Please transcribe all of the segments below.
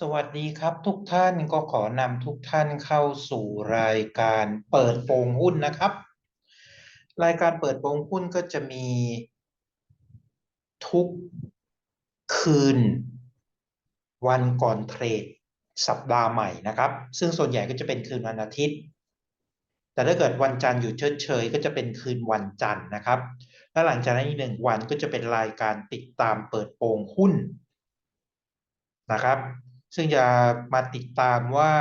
สวัสดีครับทุกท่านก็ขอนำทุกท่านเข้าสู่รายการเปิดโปงหุ้นนะครับ รายการเปิดโปงหุ้นก็จะมีทุกคืน วันก่อนเทรดสัปดาห์ใหม่นะครับ ซึ่งส่วนใหญ่ก็จะเป็นคืนวันอาทิตย์ แต่ถ้าเกิดวันจันทร์อยู่เฉยๆก็จะเป็นคืนวันจันทร์นะครับ และหลังจากนั้นอีกหนึ่งวันก็จะเป็นรายการติดตามเปิดโปงหุ้นนะครับ ซึ่งจะมาติดตามว่า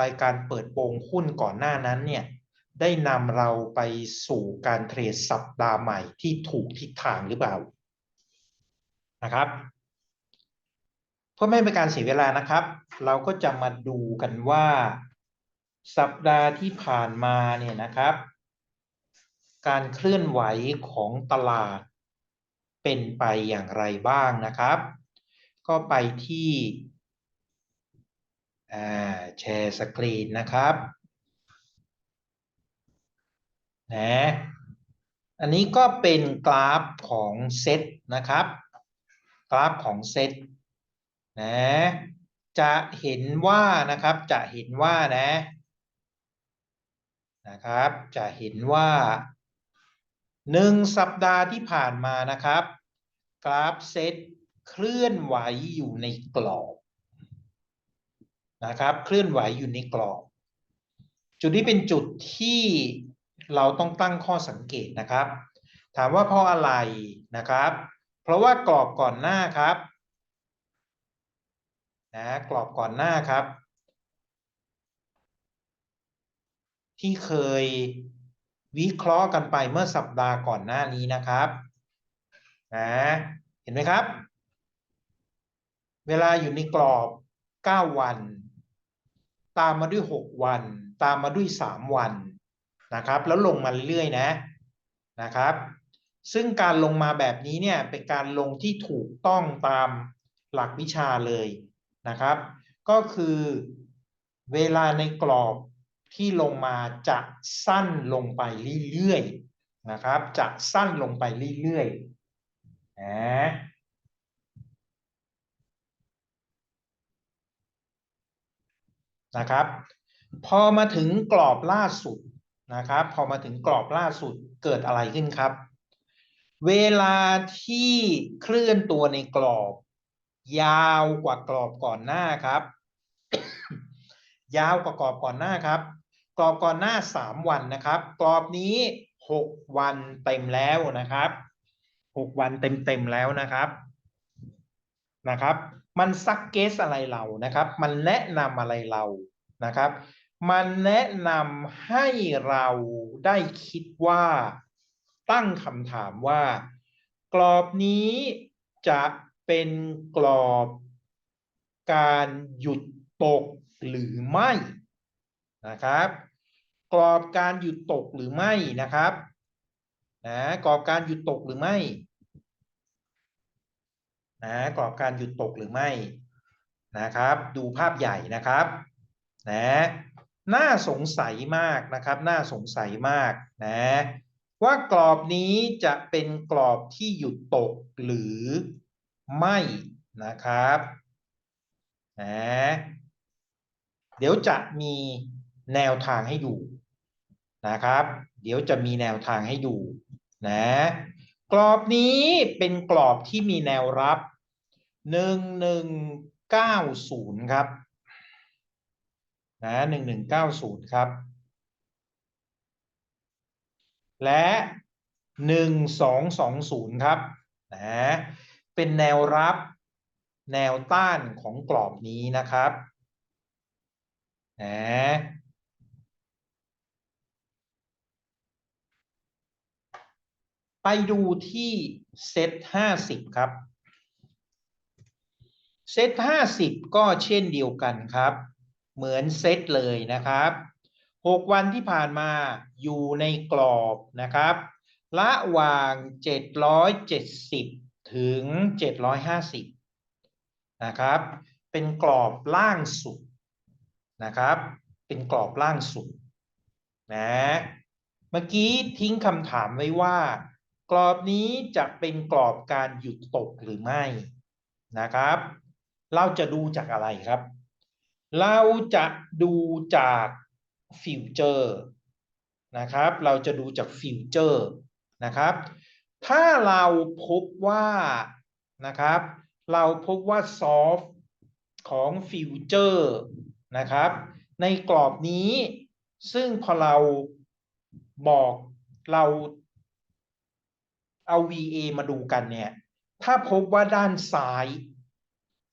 รายการเปิดโปงหุ้นก่อนหน้านั้นเนี่ยได้นำเราไปสู่การเทรดสัปดาห์ใหม่ที่ถูกทิศทางหรือเปล่านะครับเพื่อไม่เป็นการเสียเวลานะครับ เราก็จะมาดูกันว่า สัปดาห์ที่ผ่านมาเนี่ยนะครับ การเคลื่อนไหวของตลาดเป็นไปอย่างไรบ้างนะครับ ก็ไปที่ แชร์สกรีนนะครับนะอันนี้ก็เป็นกราฟของเซตนะครับ กราฟของเซตนะจะเห็นว่านะครับจะเห็นว่านะนะครับ จะเห็นว่าหนึ่งสัปดาห์ที่ผ่านมานะครับ กราฟเซตเคลื่อนไหวอยู่ในกรอบ นะครับ เคลื่อนไหวอยู่ในกรอบ จุดนี้เป็นจุดที่เราต้องตั้งข้อสังเกตนะครับ ถามว่าเพราะอะไรนะครับ เพราะว่ากรอบก่อนหน้าครับนะกรอบก่อนหน้าครับ ที่เคยวิเคราะห์กันไปเมื่อสัปดาห์ก่อนหน้านี้นะครับนะเห็นไหมครับ เวลาอยู่ในกรอบ 9 วัน ตามมาด้วย 6 วัน ตามมาด้วย 3 วันนะครับ แล้วลงมาเรื่อยๆนะนะครับ ซึ่งการลงมาแบบนี้เนี่ยเป็นการลงที่ถูกต้องตามหลักวิชาเลยนะครับ ก็คือเวลาในกรอบที่ลงมาจะสั้นลงไปเรื่อยๆนะครับ จะสั้นลงไปเรื่อยๆนะ นะครับ พอมาถึงกรอบล่าสุดนะครับ พอมาถึงกรอบล่าสุดเกิดอะไรขึ้นครับ เวลาที่เคลื่อนตัวในกรอบ ยาวกว่ากรอบก่อนหน้าครับ ยาวกว่ากรอบก่อนหน้าครับ กรอบก่อนหน้าสามวันนะครับ กรอบนี้หกวันเต็มแล้วนะครับหกวันเต็มเต็มแล้วนะครับนะครับ มันซักเกสอะไรเรานะครับ มันแนะนำอะไรเรานะครับ มันแนะนำให้เราได้คิดว่าตั้งคำถามว่า กรอบนี้จะเป็นกรอบการหยุดตกหรือไม่นะครับ กรอบการหยุดตกหรือไม่นะครับนะกรอบการหยุดตกหรือไม่ นะกรอบการหยุดตกหรือไม่นะครับ ดูภาพใหญ่นะครับนะน่าสงสัยมากนะครับ น่าสงสัยมากนะว่ากรอบนี้จะเป็นกรอบที่หยุดตกหรือไม่นะครับนะเดี๋ยวจะมีแนวทางให้ดูนะครับ เดี๋ยวจะมีแนวทางให้ดูนะกรอบนี้เป็นกรอบที่มีแนวรับ หนึ่งหนึ่งเก้าศูนย์ครับนะหนึ่งหนึ่งเก้าศูนย์ครับ และหนึ่งสองสองศูนย์ครับนะเป็นแนวรับแนวต้านของกรอบนี้นะครับนะไปดูที่เซตห้าสิบครับ เซตห้าสิบก็เช่นเดียวกันครับ เหมือนเซตเลยนะครับหกวันที่ผ่านมาอยู่ในกรอบนะครับระหว่างเจ็ดร้อยเจ็ดสิบถึงเจ็ดร้อยห้าสิบนะครับ เป็นกรอบล่างสุดนะครับ เป็นกรอบล่างสุดนะเมื่อกี้ทิ้งคำถามไว้ว่า กรอบนี้จะเป็นกรอบการหยุดตกหรือไม่นะครับ เราจะดูจากอะไรครับ เราจะดูจากฟิวเจอร์นะครับ เราจะดูจากฟิวเจอร์นะครับ ถ้าเราพบว่านะครับ เราพบว่าซอฟของฟิวเจอร์นะครับ ในกรอบนี้ ซึ่งพอเราบอกเราเอา VA มาดูกันเนี่ย ถ้าพบว่าด้านซ้าย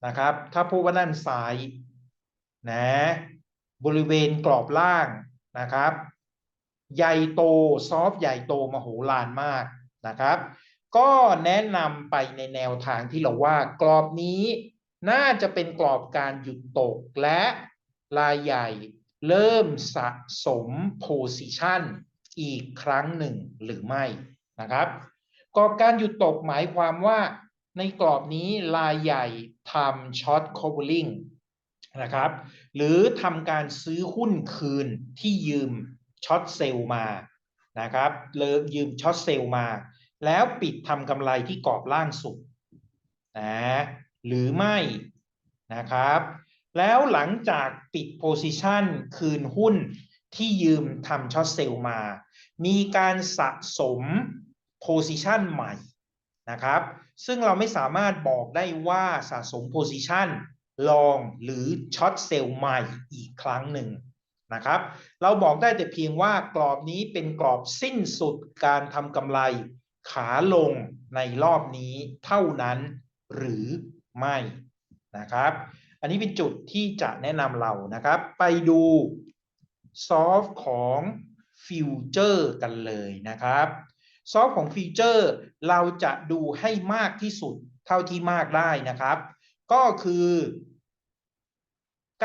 นะครับ ถ้าพบว่าด้านซ้ายนะบริเวณกรอบล่างนะครับ ใหญ่โตซอฟใหญ่โตมโหฬารมากนะครับ ก็แนะนำไปในแนวทางที่เราว่ากรอบนี้น่าจะเป็นกรอบการหยุดตกและลายใหญ่เริ่มสะสมโพซิชันอีกครั้งหนึ่งหรือไม่นะครับกรอบการหยุดตกหมายความว่า ในกรอบนี้ลายใหญ่ทำช็อตคอเวอร์ลิงนะครับ หรือทำการซื้อหุ้นคืนที่ยืมช็อตเซลล์มานะครับเลิกยืมช็อตเซลล์มา แล้วปิดทำกำไรที่กรอบล่างสุดนะหรือไม่นะครับ แล้วหลังจากปิดโพซิชันคืนหุ้นที่ยืมทำช็อตเซลล์มา มีการสะสมโพซิชันใหม่ นะครับ ซึ่งเราไม่สามารถบอกได้ว่าสะสมโพซิชันลองหรือช็อตเซลล์ใหม่อีกครั้งหนึ่งนะครับ เราบอกได้แต่เพียงว่ากรอบนี้เป็นกรอบสิ้นสุดการทำกำไรขาลงในรอบนี้เท่านั้นหรือไม่นะครับ อันนี้เป็นจุดที่จะแนะนำเรานะครับ ไปดูซอฟของฟิวเจอร์กันเลยนะครับ ซอฟต์ของฟิวเจอร์ เราจะดูให้มากที่สุดเท่าที่มากได้นะครับ ก็คือ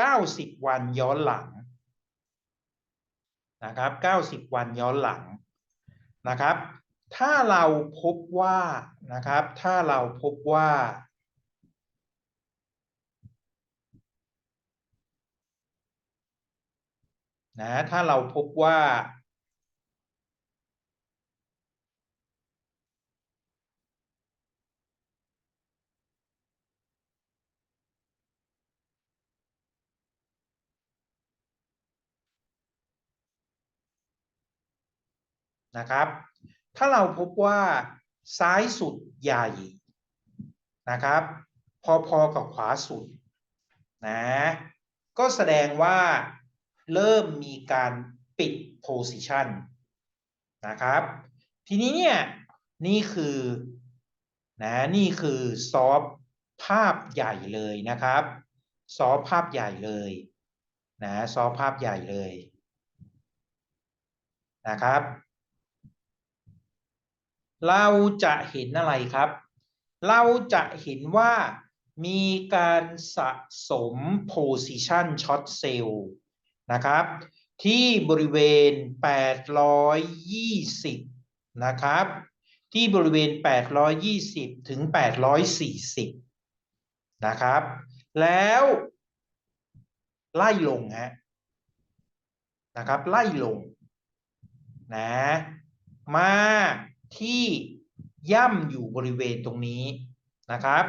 90 วันย้อนหลังนะครับ 90 วันย้อนหลังนะครับ ถ้าเราพบว่านะครับ ถ้าเราพบว่านะถ้าเราพบว่า นะครับ ถ้าเราพบว่าซ้ายสุดใหญ่นะครับ พอๆกับขวาสุดนะก็แสดงว่าเริ่มมีการปิดโพซิชันนะครับ ทีนี้เนี่ยนี่คือนะนี่คือซอฟภาพใหญ่เลยนะครับซอฟภาพใหญ่เลยนะซอฟภาพใหญ่เลยนะครับ เราจะเห็นอะไรครับ เราจะเห็นว่ามีการสะสม position short sale นะครับ ที่บริเวณ 820 นะครับ ที่บริเวณ 820 ถึง 840 นะครับ แล้วไล่ลงฮะนะครับ ไล่ลงนะมา ที่ย่ำอยู่บริเวณตรงนี้นะครับ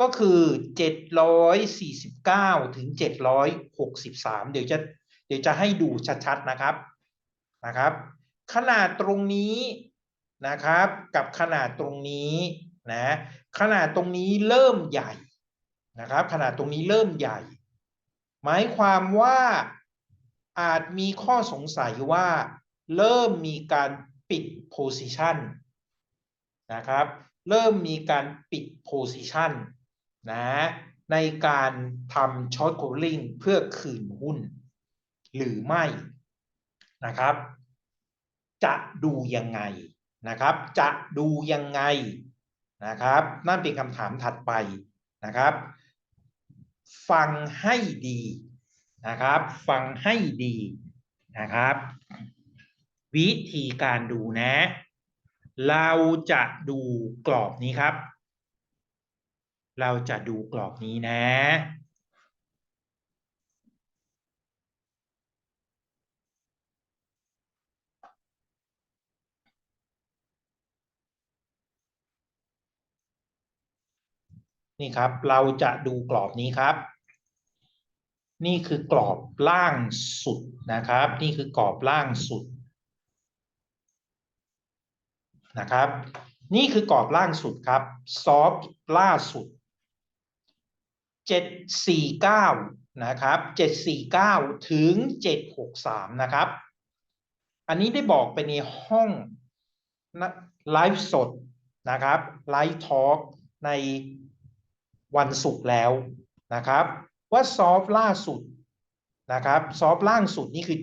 ก็คือ 749 ถึง 763 เดี๋ยวจะเดี๋ยวจะให้ดูชัดๆนะครับนะครับ ขนาดตรงนี้นะครับ กับขนาดตรงนี้นะขนาดตรงนี้เริ่มใหญ่นะครับ ขนาดตรงนี้เริ่มใหญ่ หมายความว่าอาจมีข้อสงสัยว่าเริ่มมีการปิดโพซิชัน นะครับ เริ่มมีการปิดโพซิชันนะในการทำช็อตโคลิงเพื่อคืนหุ้น หรือไม่นะครับ จะดูยังไงนะครับ จะดูยังไงนะครับ นั่นเป็นคำถามถัดไปนะครับ ฟังให้ดีนะครับ ฟังให้ดีนะครับ วิธีการดูนะ เราจะดูกรอบนี้ครับ เราจะดูกรอบนี้นะ นี่ครับ เราจะดูกรอบนี้ครับ นี่คือกรอบล่างสุดนะครับ นี่คือกรอบล่างสุด นะครับ นี่คือกรอบล่างสุดครับ ซอฟล่าสุด 749 นะครับ 749 ถึง 763 นะครับ อันนี้ได้บอกไปในห้องไลฟ์สดนะครับไลฟ์ทอล์กในวันศุกร์แล้วนะครับ ว่าซอฟล่าสุดนะครับ ซอฟล่างสุดนี่คือ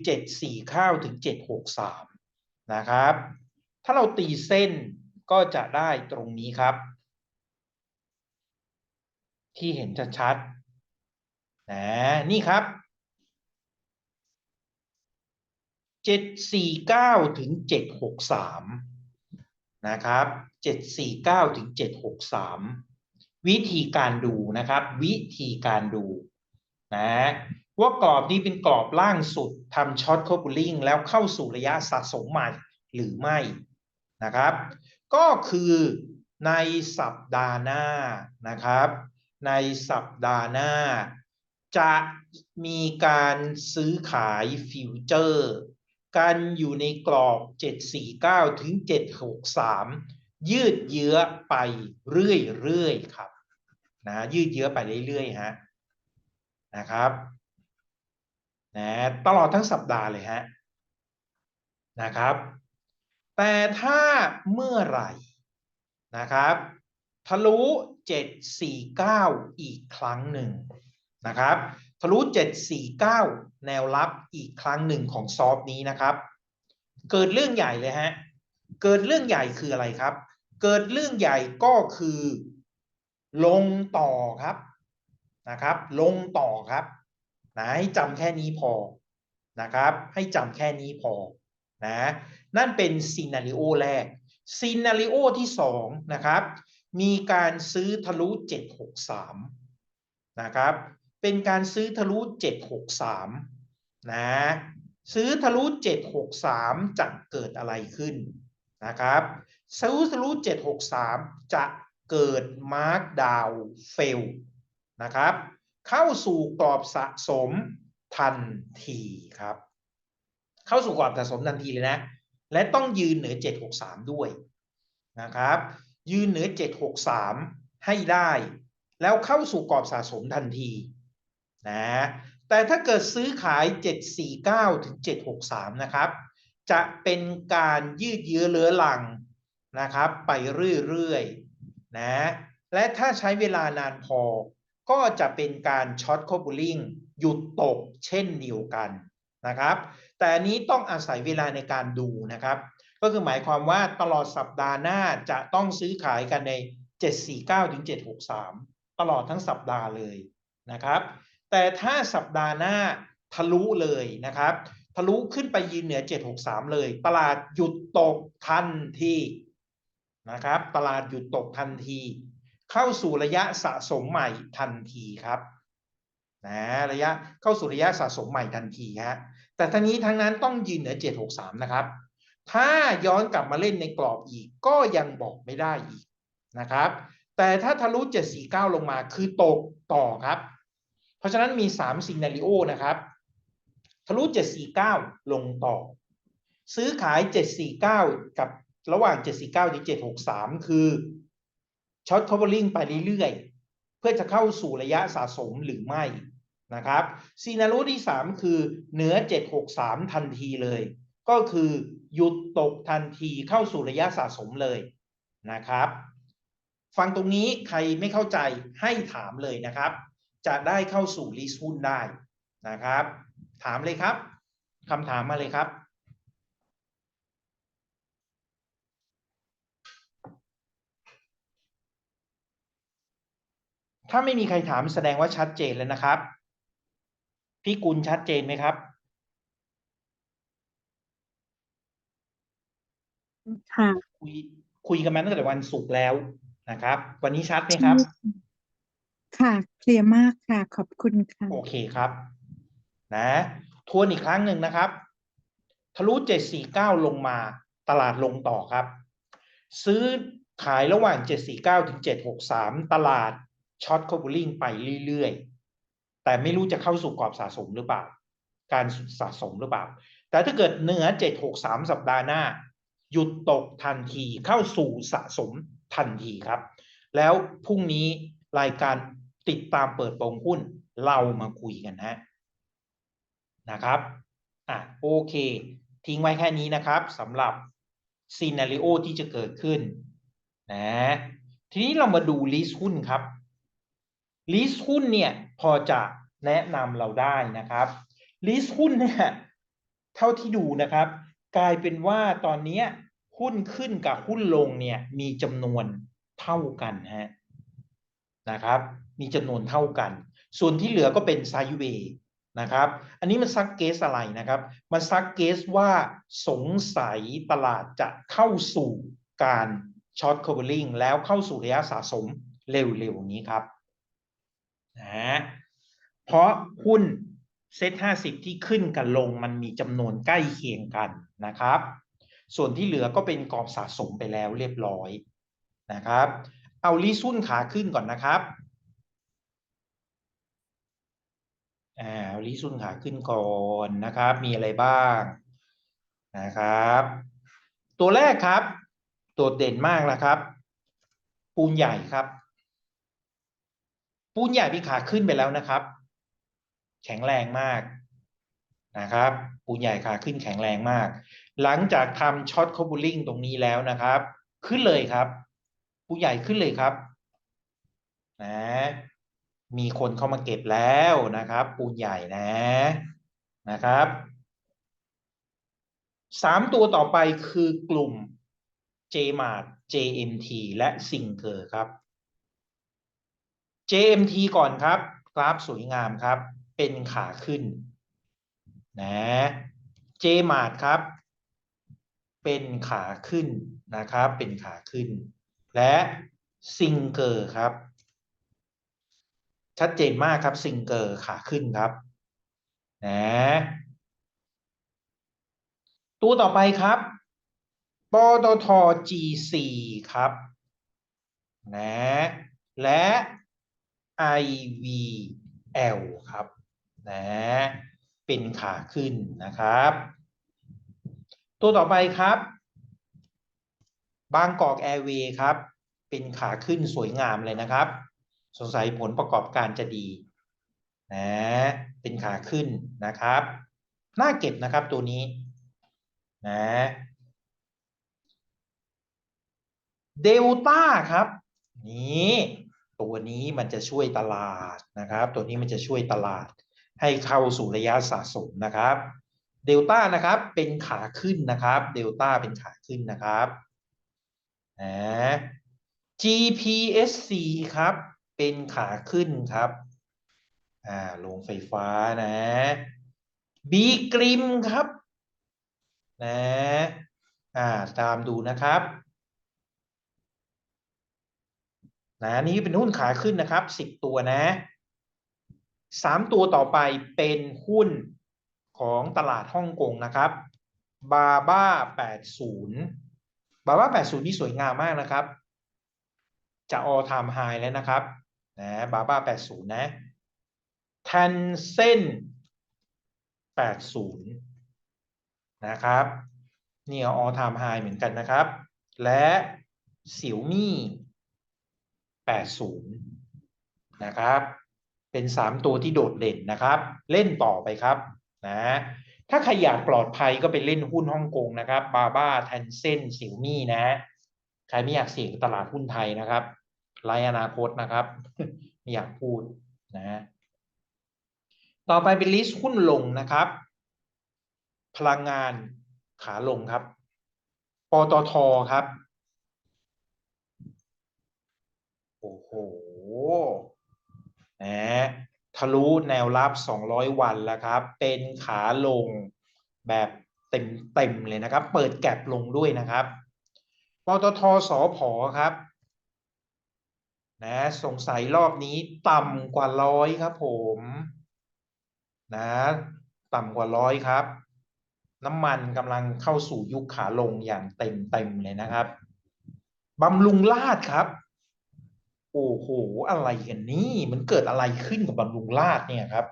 749 ถึง 763 นะครับ ถ้าเราตีเส้นก็จะได้ตรงนี้ครับ ที่เห็นชัดๆนะนี่ครับเจ็ดสี่เก้าถึงเจ็ดหกสามนะครับเจ็ดสี่เก้าถึงเจ็ดหกสามวิธีการดูนะครับ วิธีการดูนะว่ากรอบนี้เป็นกรอบล่างสุดทำช็อตโคบูลิงแล้วเข้าสู่ระยะสะสมใหม่หรือไม่ นะครับ ก็คือในสัปดาห์หน้านะครับ ในสัปดาห์หน้า จะมีการซื้อขายฟิวเจอร์กันอยู่ในกรอบ 749 ถึง 763 ยืดเยื้อไปเรื่อยๆครับนะยืดเยื้อไปเรื่อยๆฮะนะครับนะตลอดทั้งสัปดาห์เลยฮะนะครับ แต่ถ้าเมื่อไหร่นะครับทะลุ 749 อีกครั้งหนึ่งนะครับทะลุ 749 แนวรับอีกครั้งหนึ่งของซอฟนี้นะครับ เกิดเรื่องใหญ่เลยฮะ เกิดเรื่องใหญ่คืออะไรครับ เกิดเรื่องใหญ่ก็คือ ลงต่อครับนะครับ ลงต่อครับนะให้จำแค่นี้พอนะครับ ให้จำแค่นี้พอนะ นั่นเป็นซีนารีโอแรกซีนารีโอที่สองนะครับ มีการซื้อทะลุ 763 นะครับ เป็นการซื้อทะลุ 763 นะ ซื้อทะลุ 763 จะเกิดอะไรขึ้นนะครับ ซื้อทะลุ 763 จะเกิดมาร์กดาวเฟลนะครับ เข้าสู่กรอบสะสมทันทีครับ เข้าสู่กรอบสะสมทันทีเลยนะ และต้องยืนเหนือ 763 ด้วยนะครับ ยืนเหนือ 763 ให้ได้ แล้วเข้าสู่กรอบสะสมทันทีนะแต่ถ้าเกิดซื้อขาย 749 ถึง 763 นะครับ จะเป็นการยืดเยื้อเลื้อลังนะครับ ไปเรื่อยๆนะและถ้าใช้เวลานานพอก็จะเป็นการช็อตโคบูลิงหยุดตกเช่นเดียวกันนะครับ แต่นนี้ต้องอาศัยเวลาในการดูนะครับ ก็คือหมายความว่าตลอดสัปดาห์หน้าจะต้องซื้อขายกันใน 749ถึง763 ตลอดทั้งสัปดาห์เลยนะครับ แต่ถ้าสัปดาห์หน้าทะลุเลยนะครับ ทะลุขึ้นไปยืนเหนือ 763 เลย ตลาดหยุดตกทันทีนะครับ ตลาดหยุดตกทันที เข้าสู่ระยะสะสมใหม่ทันทีครับนะระยะเข้าสู่ระยะสะสมใหม่ทันทีฮะ แต่ทั้งนี้ทั้งนั้นต้องยืนเหนือ 763 นะครับ ถ้าย้อนกลับมาเล่นในกรอบอีกก็ยังบอกไม่ได้อีกนะครับ แต่ถ้าทะลุ 749 ลงมาคือตกต่อครับ เพราะฉะนั้นมี3ซีนารีโอนะครับ ทะลุ 749 ลงต่อ ซื้อขาย 749 กับระหว่าง 749 ถึง 763 คือช็อตคอ v เวอร์ลิงไปเรื่อยๆ เพื่อจะเข้าสู่ระยะสะสมหรือไม่ นะครับซีนารีโอที่ 3 คือเหนือ 763 ทันทีเลย ก็คือหยุดตกทันทีเข้าสู่ระยะสะสมเลยนะครับ ฟังตรงนี้ใครไม่เข้าใจให้ถามเลยนะครับ จะได้เข้าสู่ลิสหุ้นได้นะครับ ถามเลยครับคำถามมาเลยครับถ้าไม่มีใครถามแสดงว่าชัดเจนแล้วนะครับ พี่กุลชัดเจนไหมครับ ค่ะ คุยคุยกันมาตั้งแต่วันศุกร์แล้วนะครับ วันนี้ชัดไหมครับ ค่ะ เคลียร์มากค่ะ ขอบคุณค่ะ โอเคครับ นะทวนอีกครั้งหนึ่งนะครับ ทะลุ749ลงมาตลาดลงต่อครับ ซื้อขายระหว่าง 749 ถึง 763 ตลาดช็อตค o บูลิงไปเรื่อยๆ แต่ไม่รู้จะเข้าสู่กรอบสะสมหรือเปล่า การสะสมหรือเปล่า แต่ถ้าเกิดเหนือ 763 สัปดาห์หน้า หยุดตกทันทีเข้าสู่สะสมทันทีครับ แล้วพรุ่งนี้รายการติดตามเปิดโปงหุ้นเรามาคุยกันฮะนะครับอะโอเค ทิ้งไว้แค่นี้นะครับสำหรับซีนารีโอที่จะเกิดขึ้นนะทีนี้เรามาดูลิสต์หุ้นครับ ลิสต์หุ้นเนี่ยพอจะแนะนำเราได้นะครับลิสต์หุ้นเนี่ยเท่าที่ดูนะครับ กลายเป็นว่าตอนนี้หุ้นขึ้นกับหุ้นลงเนี่ยมีจำนวนเท่ากันฮะนะครับ มีจำนวนเท่ากัน ส่วนที่เหลือก็เป็นไซด์เวย์นะครับ อันนี้มันซักเกสอะไรนะครับ มันซักเกสว่าสงสัยตลาดจะเข้าสู่การช็อต covering แล้วเข้าสู่ระยะสะสมเร็วๆนี้ครับ นะเพราะหุ้นเซ็ต50ที่ขึ้นกับลงมันมีจำนวนใกล้เคียงกันนะครับ ส่วนที่เหลือก็เป็นกรอบสะสมไปแล้วเรียบร้อยนะครับ เอาลิสุ่นขาขึ้นก่อนนะครับอ่าลิซุนขาขึ้นก่อนนะครับ มีอะไรบ้างนะครับ ตัวแรกครับโดดเด่นมากนะครับ ปูนใหญ่ครับ ปูนใหญ่มีขาขึ้นไปแล้วนะครับ แข็งแรงมากนะครับ ปูนใหญ่ขาขึ้นแข็งแรงมาก หลังจากทำช็อตคอบูลิ่งตรงนี้แล้วนะครับ ขึ้นเลยครับ ปูนใหญ่ขึ้นเลยครับนะมีคนเข้ามาเก็บแล้วนะครับ ปูนใหญ่นะนะครับสามตัวต่อไปคือกลุ่ม JMart JMT และ s i n k e r ครับ JMT ก่อนครับ กราฟสวยงามครับ เป็นขาขึ้นนะ JMart ครับ เป็นขาขึ้นนะครับ เป็นขาขึ้น และ s i n k e r ครับ ชัดเจนมากครับซิงเกอร์ขาขึ้นครับนะตัวต่อไปครับปตท G4 ครับนะและ IVL ครับนะเป็นขาขึ้นนะครับ ตัวต่อไปครับ บางกอกแอร์เวย์ครับ เป็นขาขึ้นสวยงามเลยนะครับ สงสัยผลประกอบการจะดีนะเป็นขาขึ้นนะครับน่าเก็บนะครับตัวนี้นะเดลต้าครับ นี่ นี้มันจะช่วยตลาดนะครับ ตัวนี้มันจะช่วยตลาด ให้เข้าสู่ระยะสะสมนะครับเดลต้านะครับเป็นขาขึ้นนะครับเดลต้าเป็นขาขึ้นนะครับนะ GPSC ครับเป็นขาขึ้นครับอ่าลงไฟฟ้านะบีกริมครับนะอ่าตามดูนะครับ นะนี่เป็นหุ้นขาขึ้นนะครับสิบตัวนะสามตัวต่อไปเป็นหุ้นของตลาดฮ่องกงนะครับบาบ้าแปดศูนย์บาบ้าแปดศูนย์นี่สวยงามมากนะครับ จะ all time high แล้วนะครับนะบาบ้าแปดศูนย์นะทันเส้นแปดศูนย์นะครับเนี่ all time high เหมือนกันนะครับ และเสี่ยวมี่ แปดศูนะครับ เป็นสามตัวที่โดดเด่นนะครับ เล่นต่อไปครับนะถ้าใครอยากปลอดภัยก็ไปเล่นหุ้นฮ่องกงนะครับบาบ้าแทนเส้นสี่ยวมี่นะ ใครไม่อยากเสี่ยงตลาดหุ้นไทยนะครับไรอนาคตนะครับไม่อยากพูดนะต่อไปเป็นลิสต์หุ้นลงนะครับ พลังงานขาลงครับ ปตทครับ โอ้โห นะทะลุแนวรับ 200 วันแล้วครับ เป็นขาลงแบบเต็มๆเลยนะครับ เปิดแก็บลงด้วยนะครับปตทสอพอครับนะสงสัยรอบนี้ต่ำกว่าร้อยครับผมนะต่ำกว่าร้อยครับ น้ำมันกำลังเข้าสู่ยุคขาลงอย่างเต็มเต็มเลยนะครับบำรุงลาดครับ โอ้โห อะไรกันนี่ มันเกิดอะไรขึ้นกับบำรุงราษฎร์เนี่ยครับ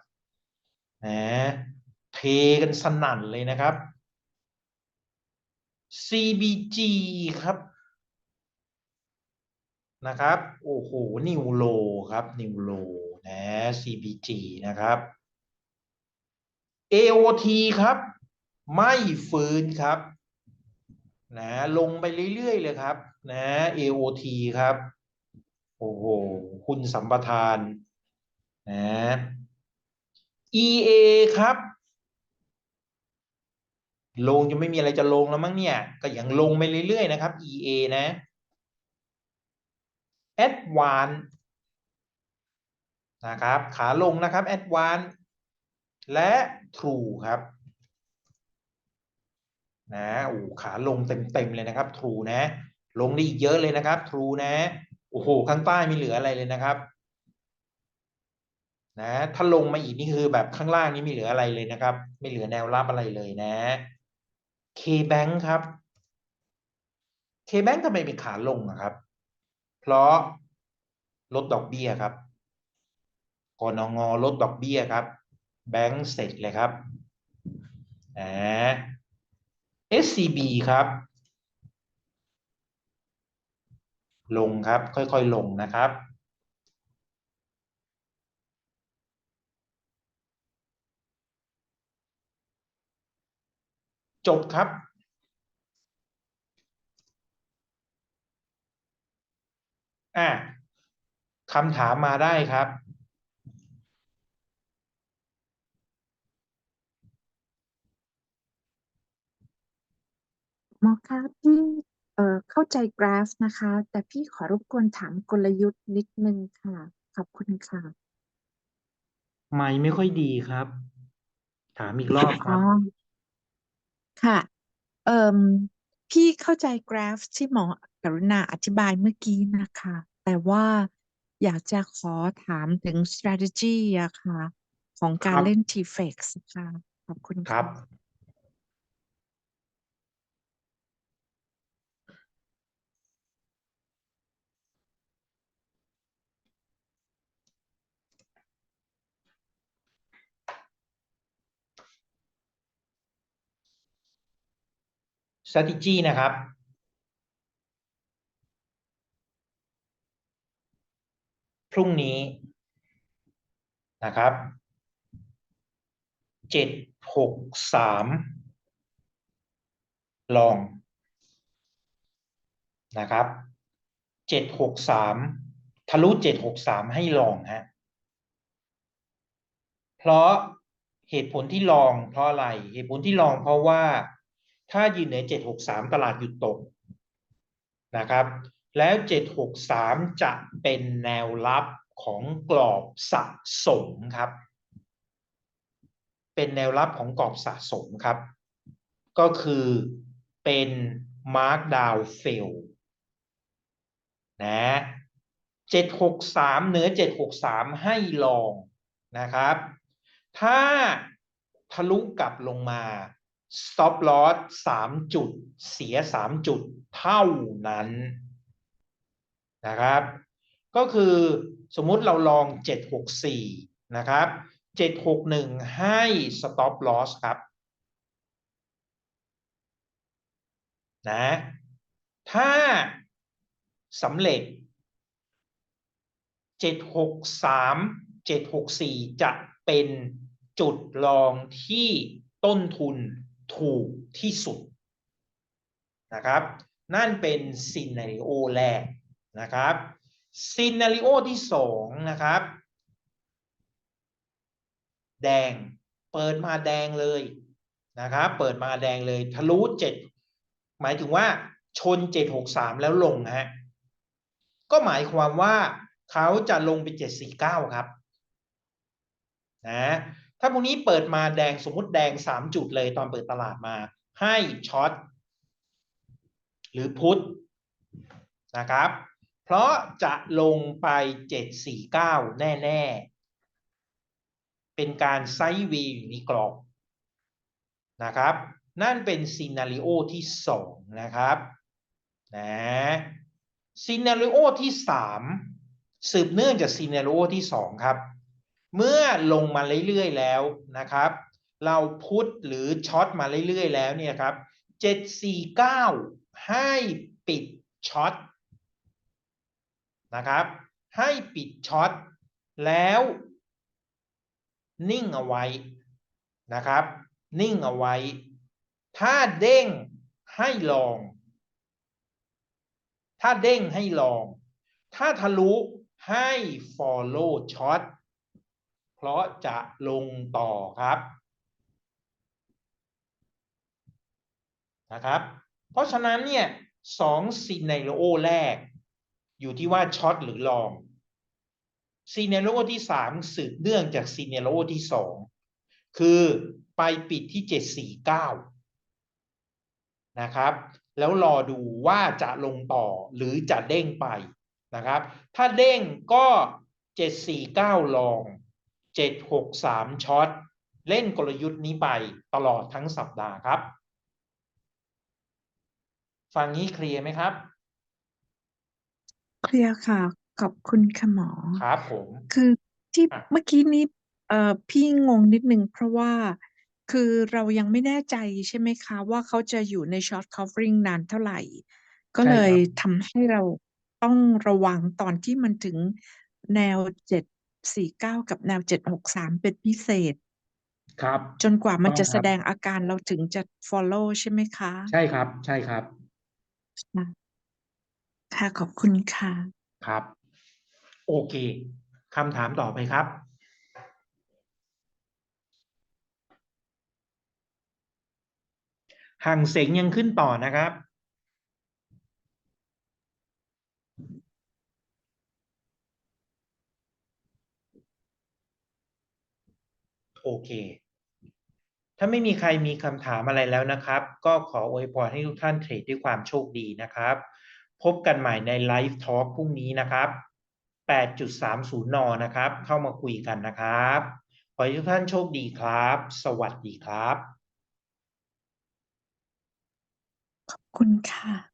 นะเทกันสนั่นเลยนะครับ CBG ครับนะครับ โอ้โห นิวโลครับ นิวโลนะ CBG นะครับ AOT ครับ ไม่ฟื้นครับนะลงไปเรื่อย ๆ เลยครับนะ AOT ครับ โอ้โหหุ้นสัมปทานนะ EA ครับ ลงจะไม่มีอะไรจะลงแล้วมั้งเนี่ย ก็ยังลงไปเรื่อยๆนะครับ EA นะ Advance นะครับ ขาลงนะครับ Advance และ True ครับนะโอ้ขาลงเต็มๆเลยนะครับ True นะ ลงได้อีกเยอะเลยนะครับ True นะ โอ้โหข้างใต้ไม่เหลืออะไรเลยนะครับ นะ ถ้าลงมาอีกนี่คือแบบข้างล่างนี้ไม่เหลืออะไรเลยนะครับ ไม่เหลือแนวรับอะไรเลยนะ K-Bank ครับ K-Bank ทำไมเป็นขาลงอะครับ เพราะลดดอกเบี้ยครับกนงลดดอกเบี้ยครับ แบงก์เสร็จเลยครับนะ SCB ครับ ลงครับ ค่อยๆลงนะครับ จบครับอะคำถามมาได้ครับ หมอคะพี่ เอ่อ เข้าใจกราฟนะคะ แต่พี่ขอรบกวนถามกลยุทธ์นิดนึงค่ะ ขอบคุณค่ะ ไม่ไม่ค่อยดีครับ ถามอีกรอบคอ๋รัอบค่ะ เอ่มพี่เข้าใจกราฟที่หมอกรุณาอธิบายเมื่อกี้นะคะ แต่ว่าอยากจะขอถามถึง strategy อะค่ะ ของการครับเล่น TFX ค่ะ ขอบคุณครัค่ะ strategy นะครับ พรุ่งนี้นะครับเจ็ดหกสามลองนะครับเจ็ดหกสามทะลุเจ็ดหกสามให้ลองฮะเพราะเหตุผลที่ลองเพราะอะไรเหตุผลที่ลองเพราะว่า ถ้ายืนเหนือเจ็ดหกสามตลาดหยุดตกนะครับ แล้วเจ็ดหกสามจะเป็นแนวรับของกรอบสะสมครับ เป็นแนวรับของกรอบสะสมครับ ก็คือเป็นมาร์กดาวเฟลนะเจ็ดหกสามเหนือเจ็ดหกสามให้ลองนะครับ ถ้าทะลุกลับลงมา stop loss สามจุด เสียสามจุดเท่านั้นนะครับ ก็คือสมมุติเราลองเจ็ดหกสี่นะครับเจ็ดหกหนึ่งให้ stop loss ครับนะถ้าสำเร็จ 763 764 จะเป็นจุดลองที่ต้นทุน ถูกที่สุดนะครับ นั่นเป็นซีนารีโอแรกนะครับซีนารีโอที่สองนะครับ แดงเปิดมาแดงเลยนะครับ เปิดมาแดงเลยทะลุเจ็ดหมายถึงว่าชนเจ็ดหกสามแล้วลงฮะก็หมายความว่าเขาจะลงไปเจ็ดสี่เก้าครับนะ ถ้าพรุ่งนี้เปิดมาแดงสมมุติแดงสามจุดเลยตอนเปิดตลาดมา ให้ช็อตหรือพุทนะครับ เพราะจะลงไปเจ็ดสี่เก้าแน่ๆ เป็นการไซด์วย์อยู่ในกรอบนะครับ นั่นเป็นซีนารีโอที่สองนะครับนะซีนารีโอที่สามสืบเนื่องจากซีเนโรที่สองครับ เมื่อลงมาเรื่อยๆแล้วนะครับ เราพุทหรือช็อตมาเรื่อยๆแล้วเนี่ยครับเจ็ดสี่เก้าให้ปิดช็อตนะครับ ให้ปิดช็อตแล้วนิ่งเอาไว้นะครับ นิ่งเอาไว้ ถ้าเด้งให้ลอง ถ้าเด้งให้ลอง ถ้าทะลุให้ follow short เพราะจะลงต่อครับนะครับ เพราะฉะนั้นเนี่ยสองซีเนโรโอแรก อยู่ที่ว่าช็อตหรือลองซีเนโรโอที่สามสืบเนื่องจากซีเนโรโอที่สองคือไปปิดที่เจ็ดสี่เก้านะครับ แล้วรอดูว่าจะลงต่อหรือจะเด้งไปนะครับ ถ้าเด้งก็เจ็ดสี่เก้าลอง เจ็ดหกสามช็อตเล่นกลยุทธ์นี้ไปตลอดทั้งสัปดาห์ครับ ฟังนี้เคลียร์ไหมครับ เคลียร์ค่ะ ขอบคุณค่ะหมอ ครับผม คือที่อะเมื่อกี้นี้เอ่อพี่งงนิดนึงเพราะว่าคือเรายังไม่แน่ใจใช่ไหมคะ ว่าเขาจะอยู่ใน short covering นานเท่าไหร่ ก็ใช่เลยครับทำให้เราต้องระวังตอนที่มันถึงแนวเจ็ด สี่เก้ากับแนวเจ็ดหกสามเป็นพิเศษ ครับ จนกว่ามันต้องจะคแสรับดงอาการเราถึงจะ follow ใช่ไหมคะ ใช่ครับ ใช่ครับ ค่ะ ขอบคุณค่ะ ครับ โอเคคำถามต่อไปครับ ห่างเสงยังขึ้นต่อนะครับ โอเค ถ้าไม่มีใครมีคำถามอะไรแล้วนะครับ ก็ขออวยพรให้ทุกท่านเทรดด้วยความโชคดีนะครับ พบกันใหม่ในไลฟ์ทอล์กพรุ่งนี้นะครับ 8.30 น นะครับ เข้ามาคุยกันนะครับ ขอให้ทุกท่านโชคดีครับ สวัสดีครับ ขอบคุณค่ะ